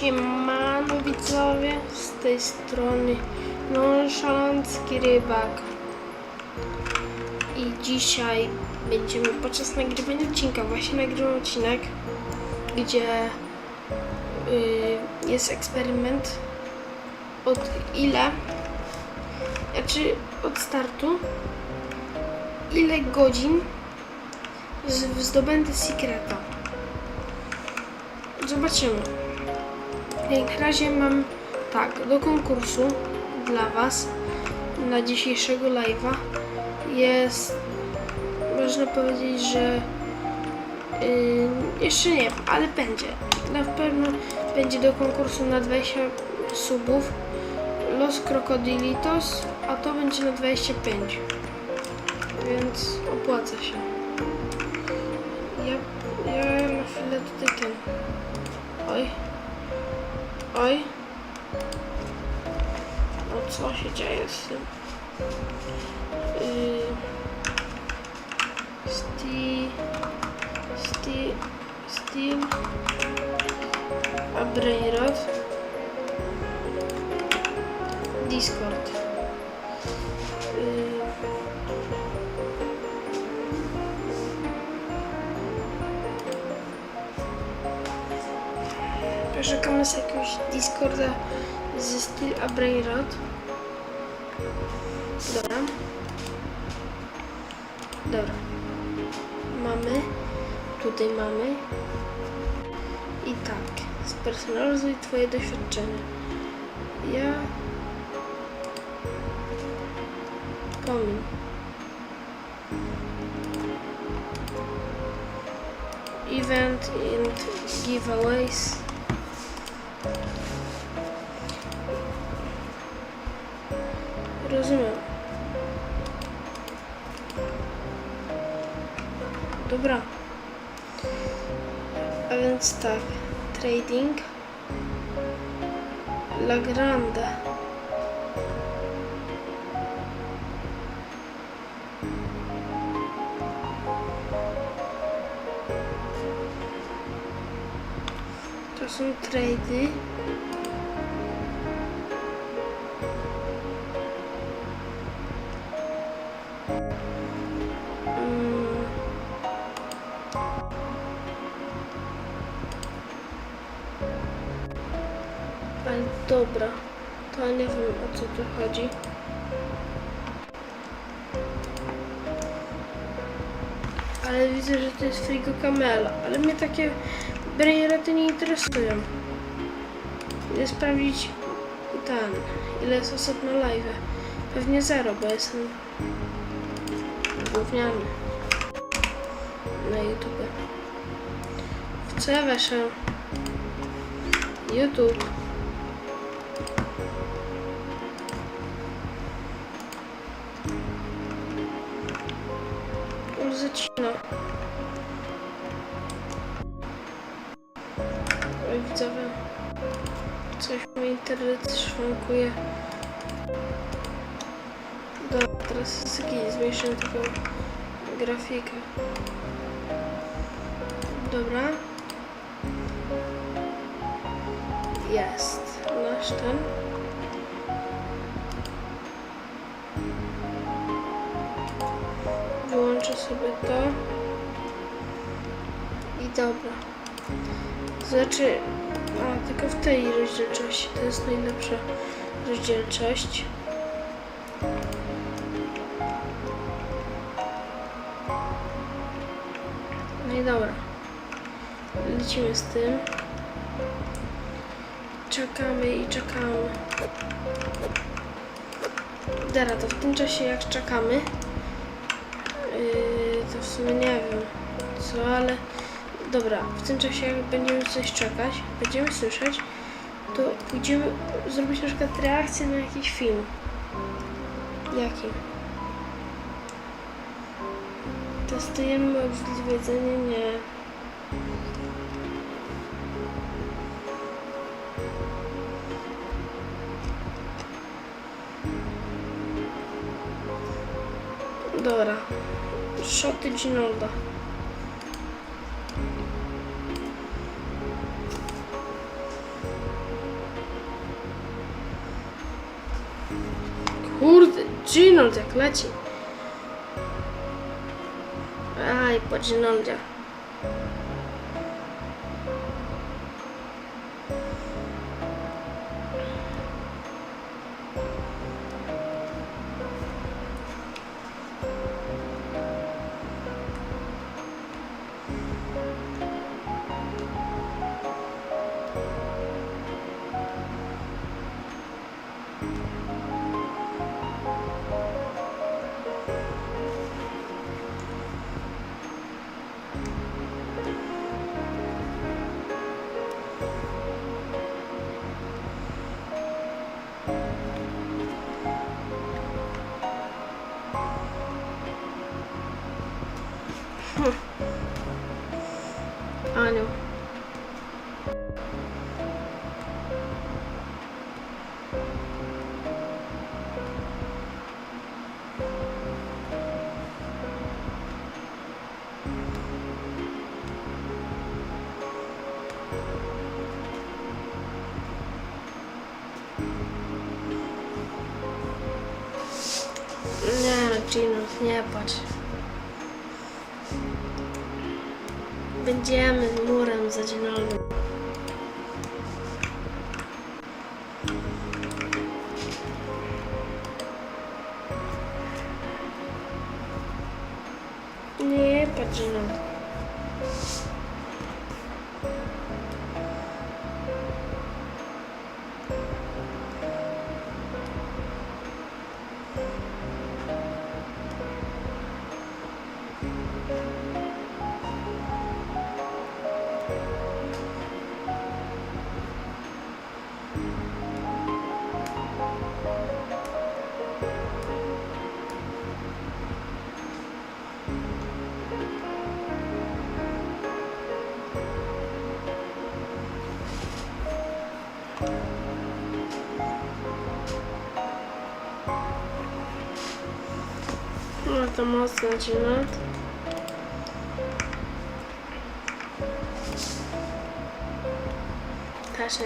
Siemano widzowie, z tej strony nonszalancki rybak i dzisiaj będziemy podczas nagrywania odcinka, właśnie nagrywam odcinek, gdzie y, jest eksperyment od ile, znaczy od startu, ile godzin zdobędę sekreta. Zobaczymy. Jak razie mam tak, do konkursu dla Was na dzisiejszego live'a jest, można powiedzieć, że yy, jeszcze nie ale będzie. Na pewno będzie do konkursu na 20 subów Los Crocodilitos, a to będzie na 25. Więc opłaca się. Ja, ja na chwilę tutaj ten. Oj. Oj. O co się dzieje z tym? Yy. Steel. Steel. Steel. A. Discord. Szukamy z jakiegoś Discorda ze Steel a Brainrod. Dobra. Dobra. Mamy. Tutaj mamy. I tak. Spersonalizuj Twoje doświadczenie. Ja... Pomin. Event and giveaways. Dobra. A więc tak. Trading. La Grande. To są trady. Tu chodzi. Ale widzę, że to jest Frigo Camela, ale mnie takie brainrety nie interesują. Idę sprawdzić ten, ile jest osób na live. Pewnie zero, bo jestem gówniany na YouTube. W co ja? YouTube. Szwankuje. Dobra, teraz zmniejszę tylko grafikę. Dobra. Jest nasz ten. Wyłączę sobie to. I dobra. Znaczy, a tylko w tej rozdzielczości to jest najlepsza rozdzielczość. No i dobra. Lecimy z tym. Czekamy i czekamy. Dobra, to w tym czasie jak czekamy, yy, to w sumie nie wiem co, ale dobra, w tym czasie jak będziemy coś czekać, będziemy słyszeć, to pójdziemy zrobić na przykład reakcję na jakiś film. Jaki? Testujemy odwiedzenie? Nie. Dobra. Szoty Ginolda. Ginold jak leci. Aj, po Ginoldzie. Alo. Nie patrz Ginald. No to mocno Ginald. Też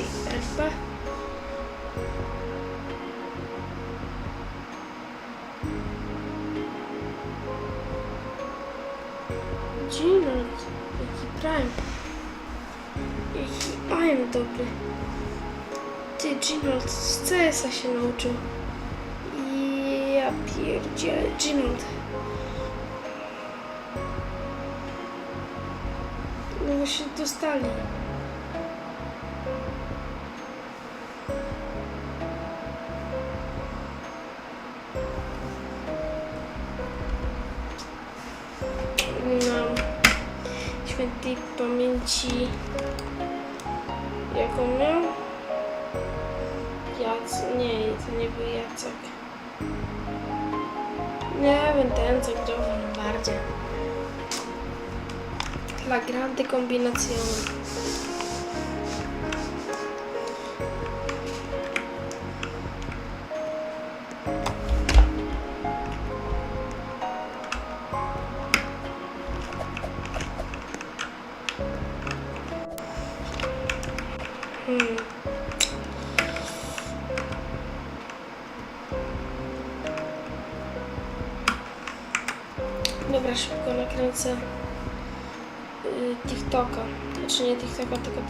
GTA RP. Ginald, jaki prime. Jaki prime dobry. Ty, Ginald z CS-a się nauczył. Ja pierdzielę, Ginald. No się dostali. Nie wiem, ten co grał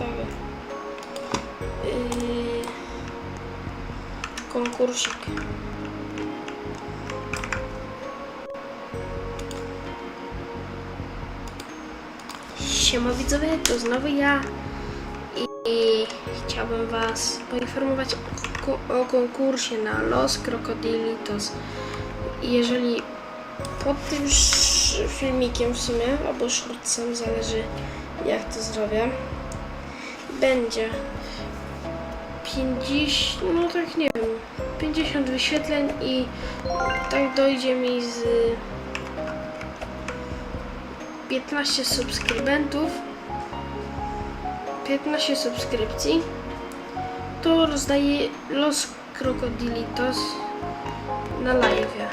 TikToka, tylko tego. Y, konkursik. Siema widzowie, to znowu ja i, chciałbym was poinformować o, ko- o konkursie na Los Crocodilitos. I Jeżeli pod tym filmikiem w sumie, albo shortsem, zależy jak to zrobię, będzie? 50, no tak nie wiem, 50 wyświetleń i tak dojdzie mi z 15 subskrybentów, 15 subskrypcji, to rozdaję los Crocodilitos na live.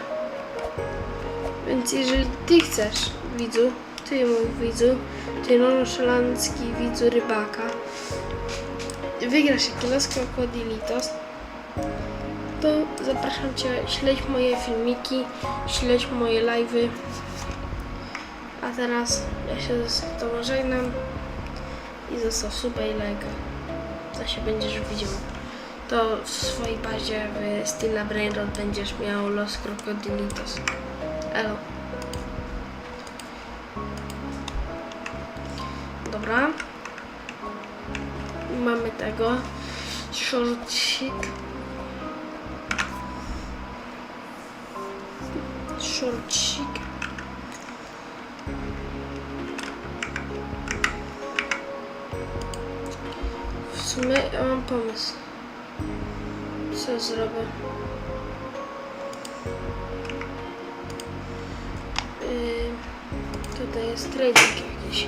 Więc jeżeli ty chcesz, widzu, ty mój widzu, ty nonszalancki widzu rybaka, wygrasz taki los Crocodilitos, to zapraszam Cię, śledź moje filmiki, śledź moje live'y. A teraz ja się z Tobą żegnam i zostaw suba i lajka. To się będziesz widział. To w swojej bazie w Stilla Brainrot będziesz miał Los Crocodilitos. Elo. Dobra. Mamy tego. Shortcik. Shortcik. W sumie ja mam pomysł. Co zrobię? Yy, tutaj jest trading jakiś.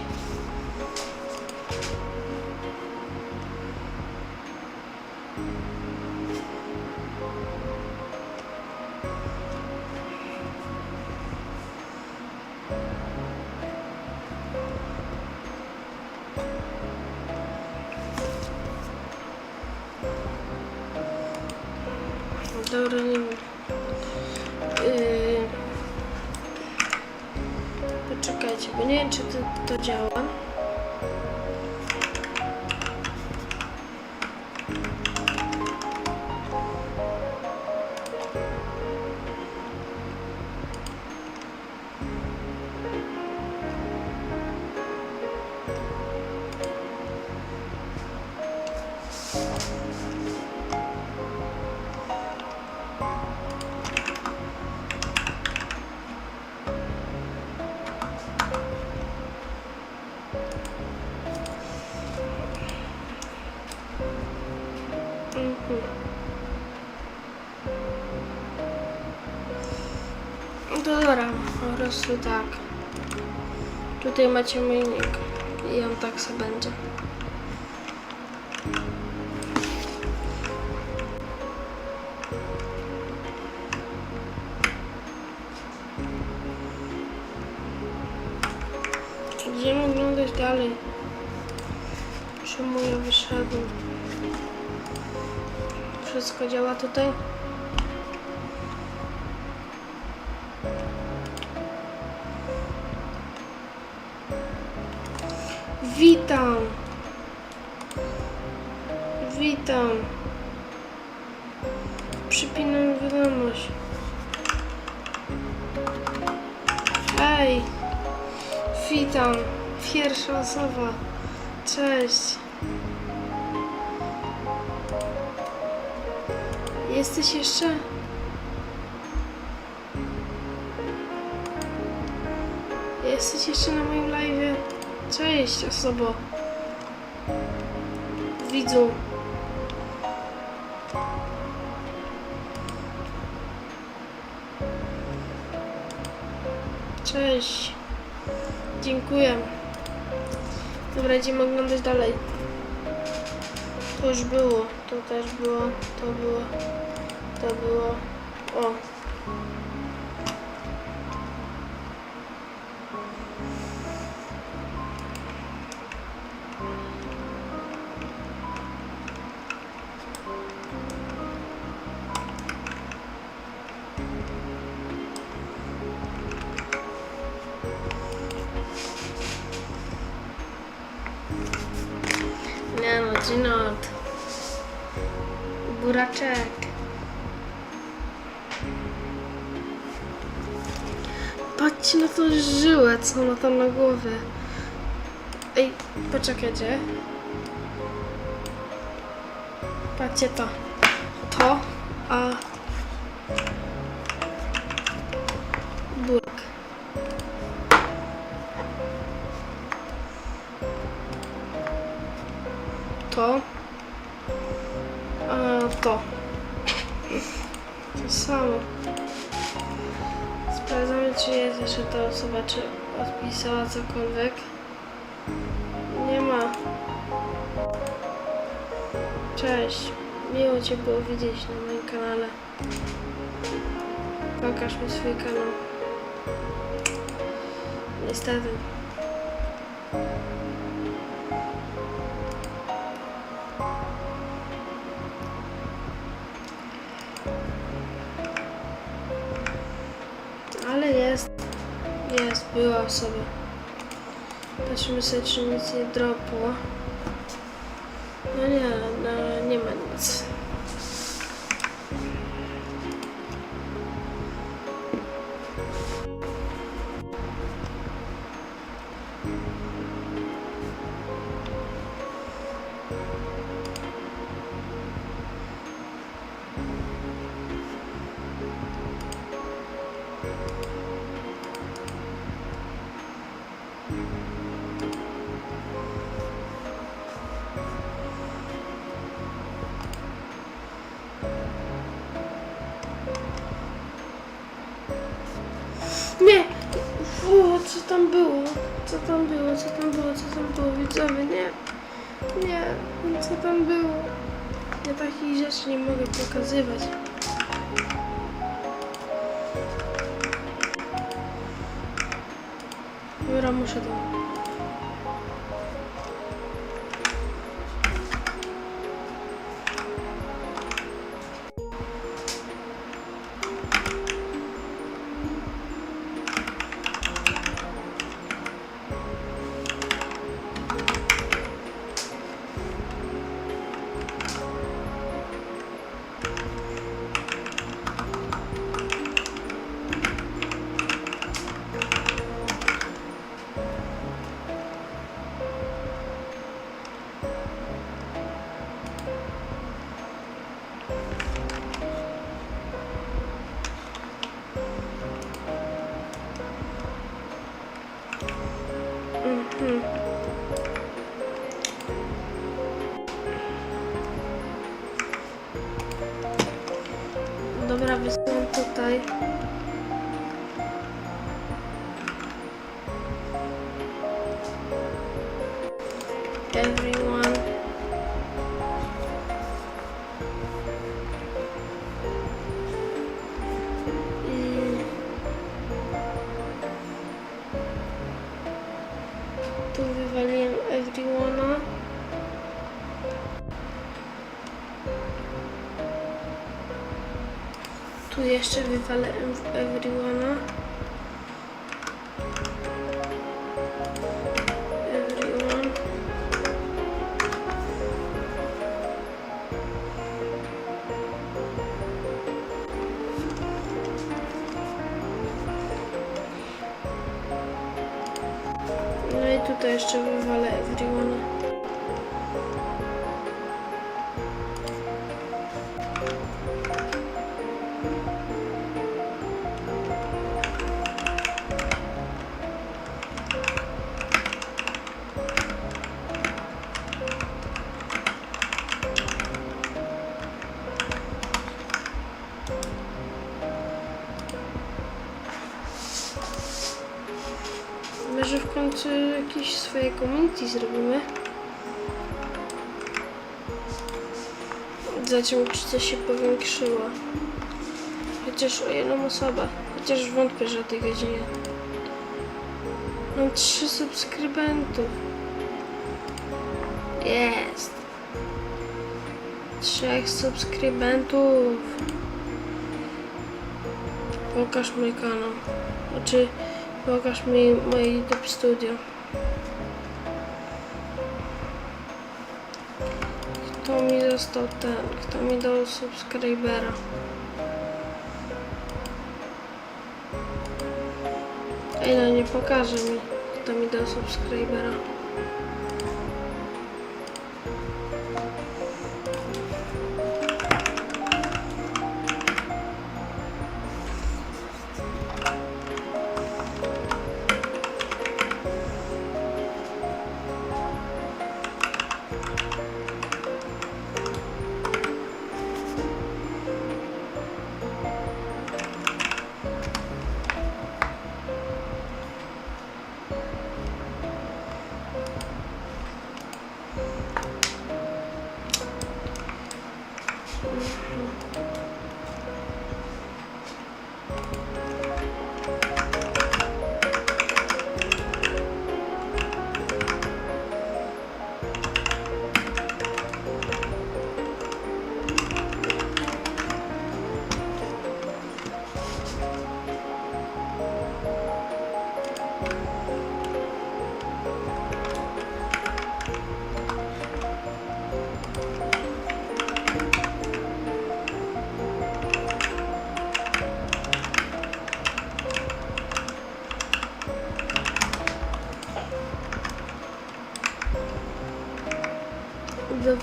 Dobra, nie wiem. Yy... Poczekajcie, bo nie wiem, czy to, to działa. Prostu tak. Tutaj macie mój nick i on tak sobie będzie. Idziemy oglądać dalej. Czemu ja wyszedłem? Wszystko działa tutaj? Przypinam wiadomość. Hej! Witam! Pierwsza osoba. Cześć! Jesteś jeszcze? Jesteś jeszcze na moim live? Cześć, osobo. Widzu. Cześć. Dziękuję. Dobra, idziemy oglądać dalej. To już było, to też było, to było, to było. O. głowie. Ej, poczekajcie. Patrzcie to. To, a... Burak. To. A to. To samo. Sprawdzamy, czy jest jeszcze ta osoba, czy odpisała cokolwiek. Nie ma. Cześć. Miło Cię było widzieć na moim kanale. Pokaż mi swój kanał. Niestety. Jest, była sobie. Patrzymy sobie, czy nic nie dropło. No nie, no, nie ma nic. Co tam było? Co tam było? Co tam było? Widzowie, nie! Nie! Co tam było? Ja takich rzeczy nie mogę pokazywać. Dobra, muszę tam. Everyone. I tu. Tu jeszcze wywalę ev- everyone'a. No i tutaj jeszcze wywalę everyone'a. Chociaż o jedną osobę. Chociaż wątpię, że o tej godzinie. Mam trzy subskrybentów. Jest. Trzech subskrybentów. Pokaż mój kanał. Znaczy, pokaż mi moje YouTube Studio. Kto mi został ten? Kto mi dał subskrybera? Ej, no nie pokaże mi, kto mi dał subskrybera.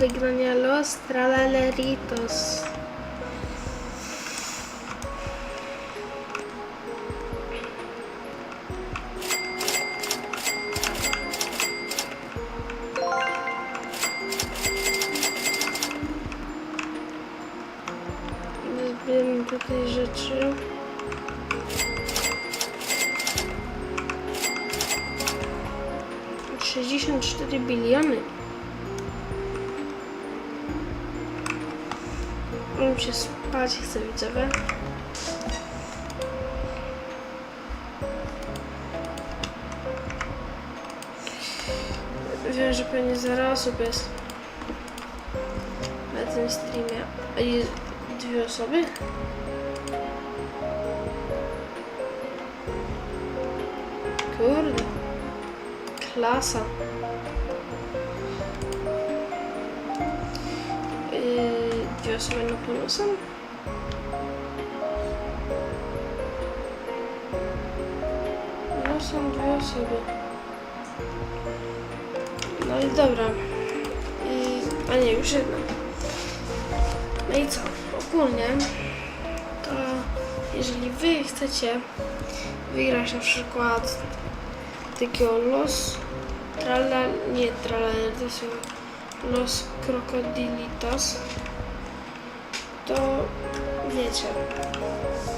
Wygrania Los Tralaleritos. Zbieramy tutaj biliony. Mam się spać, chcę widzowie. Wiem, że pewnie zaraz osób jest na tym streamie. Jest dwie osoby? Kurde. Klasa. Pewno są? No są dwie osoby. No i dobra. I, a nie, już jedna. No i co? Ogólnie to jeżeli wy chcecie wygrać na przykład takiego los trala, nie trala, to są los crocodilitos to wiecie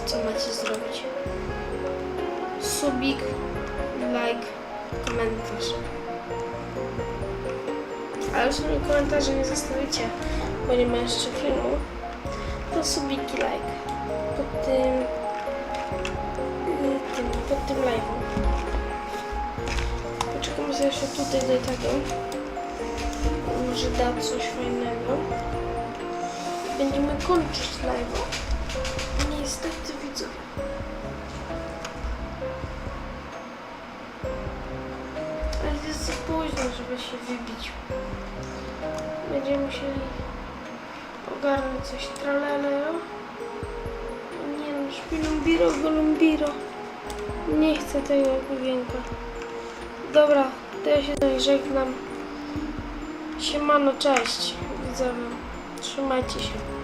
co macie zrobić subik like komentarz ale już mi komentarze nie zostawicie bo nie ma jeszcze filmu to subiki like pod tym, y, tym pod tym live'em. Poczekam sobie jeszcze tutaj do tego. Może da coś fajnego. Będziemy kończyć live'a. Się wybić. Będziemy musieli ogarnąć coś tralalero. Nie no, szpilumbiro, golumbiro. Nie chcę tego okienka. Dobra, to ja się tutaj żegnam. Siemano, cześć. Widzowie, trzymajcie się.